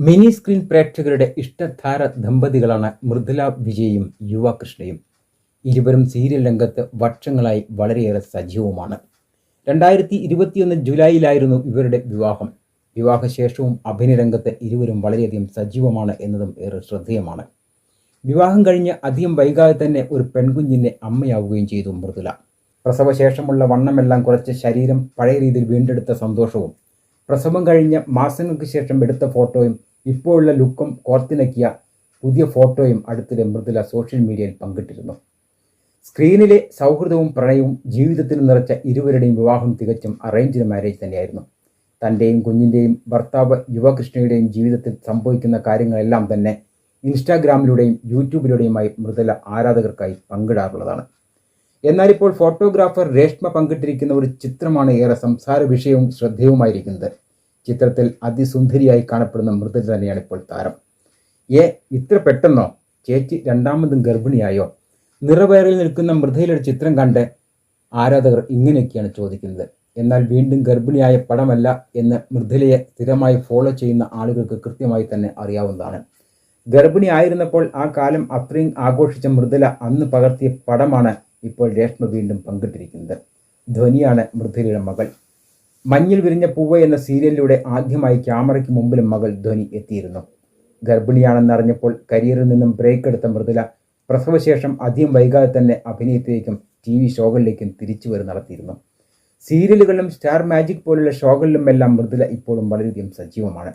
Mini screen പ്രേക്ഷകരുടെ ഇഷ്ടധാര ദമ്പതികളാണ് മൃദുല വിജയും യുവ കൃഷ്ണയും. ഇരുവരും സീരിയൽ രംഗത്ത് വർഷങ്ങളായി വളരെയേറെ സജീവമാണ് രണ്ടായിരത്തി ഇരുപത്തിയൊന്ന് ജൂലൈയിലായിരുന്നു ഇവരുടെ വിവാഹം. വിവാഹശേഷവും അഭിനയരംഗത്ത് ഇരുവരും വളരെയധികം സജീവമാണ് എന്നതും ഏറെ ശ്രദ്ധേയമാണ്. വിവാഹം കഴിഞ്ഞ് അധികം വൈകാതെ തന്നെ ഒരു പെൺകുഞ്ഞിന്റെ അമ്മയാവുകയും ചെയ്തു മൃദുല. പ്രസവശേഷമുള്ള വണ്ണമെല്ലാം കുറച്ച് ശരീരം പഴയ രീതിയിൽ വീണ്ടെടുത്ത സന്തോഷവും പ്രസവം കഴിഞ്ഞ മാസങ്ങൾക്ക് ശേഷം എടുത്ത ഫോട്ടോയും ഇപ്പോഴുള്ള ലുക്കും കോർത്തിണക്കിയ പുതിയ ഫോട്ടോയും അടുത്തിടെ മൃദുല സോഷ്യൽ മീഡിയയിൽ പങ്കിട്ടിരുന്നു. സ്ക്രീനിലെ സൗഹൃദവും പ്രണയവും ജീവിതത്തിൽ നിറച്ച ഇരുവരുടെയും വിവാഹം തികച്ചും അറേഞ്ച്ഡ് മാരേജ് തന്നെയായിരുന്നു. തന്റെയും കുഞ്ഞിന്റെയും ഭർത്താവ് യുവകൃഷ്ണയുടെയും ജീവിതത്തിൽ സംഭവിക്കുന്ന കാര്യങ്ങളെല്ലാം തന്നെ ഇൻസ്റ്റാഗ്രാമിലൂടെയും യൂട്യൂബിലൂടെയുമായി മൃദുല ആരാധകർക്കായി പങ്കിടാറുള്ളതാണ്. എന്നാൽ ഇപ്പോൾ ഫോട്ടോഗ്രാഫർ രേഷ്മ പങ്കിട്ടിരിക്കുന്ന ഒരു ചിത്രമാണ് ഏറെ സംസാര വിഷയവും ശ്രദ്ധേയവുമായിരിക്കുന്നത് ചിത്രത്തിൽ അതിസുന്ദരിയായി കാണപ്പെടുന്ന മൃദുല തന്നെയാണ് ഇപ്പോൾ താരം. ഏ ഇത്ര പെട്ടെന്നോ? ചേച്ചി രണ്ടാമതും ഗർഭിണിയായോ? നിറവേറിൽ നിൽക്കുന്ന മൃദയിലൊരു ചിത്രം കണ്ട് ആരാധകർ ഇങ്ങനെയൊക്കെയാണ് ചോദിക്കുന്നത്. എന്നാൽ വീണ്ടും ഗർഭിണിയായ പടമല്ല എന്ന് മൃദുലയെ സ്ഥിരമായി ഫോളോ ചെയ്യുന്ന ആളുകൾക്ക് കൃത്യമായി തന്നെ അറിയാവുന്നതാണ്. ഗർഭിണി ആയിരുന്നപ്പോൾ ആ കാലം അത്രയും ആഘോഷിച്ച മൃദുല അന്ന് പകർത്തിയ പടമാണ് ഇപ്പോൾ രേഷ്മ വീണ്ടും പങ്കിട്ടിരിക്കുന്നത്. ധ്വനിയാണ് മൃദുലയുടെ മകൾ. മഞ്ഞിൽ വിരിഞ്ഞ പൂവ് എന്ന സീരിയലിലൂടെ ആദ്യമായി ക്യാമറയ്ക്ക് മുമ്പിലും മകൾ ധ്വനി എത്തിയിരുന്നു. ഗർഭിണിയാണെന്നറിഞ്ഞപ്പോൾ കരിയറിൽ നിന്നും ബ്രേക്ക് എടുത്ത മൃദുല പ്രസവശേഷം അധികം വൈകാതെ തന്നെ അഭിനയത്തിലേക്കും ടി വി ഷോകളിലേക്കും തിരിച്ചു വരും നടത്തിയിരുന്നു. സീരിയലുകളിലും സ്റ്റാർ മാജിക് പോലുള്ള ഷോകളിലും എല്ലാം മൃദുല ഇപ്പോഴും വളരെയധികം സജീവമാണ്.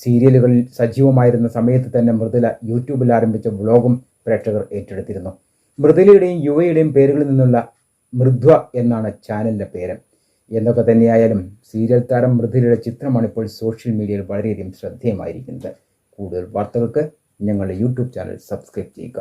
സീരിയലുകളിൽ സജീവമായിരുന്ന സമയത്ത് തന്നെ മൃദുല യൂട്യൂബിൽ ആരംഭിച്ച വ്ളോഗും പ്രേക്ഷകർ ഏറ്റെടുത്തിരുന്നു. മൃദുലയുടെയും യുവയുടെയും പേരുകളിൽ നിന്നുള്ള മൃദ്വ എന്നാണ് ചാനലിന്റെ പേര്. എന്നൊക്കെ തന്നെയായാലും സീരിയൽ താരം മൃദുലയുടെ ചിത്രമാണ് ഇപ്പോൾ സോഷ്യൽ മീഡിയയിൽ വളരെയധികം ശ്രദ്ധേയമായിരിക്കുന്നത്. കൂടുതൽ വാർത്തകൾക്ക് ഞങ്ങളുടെ യൂട്യൂബ് ചാനൽ സബ്സ്ക്രൈബ് ചെയ്യുക.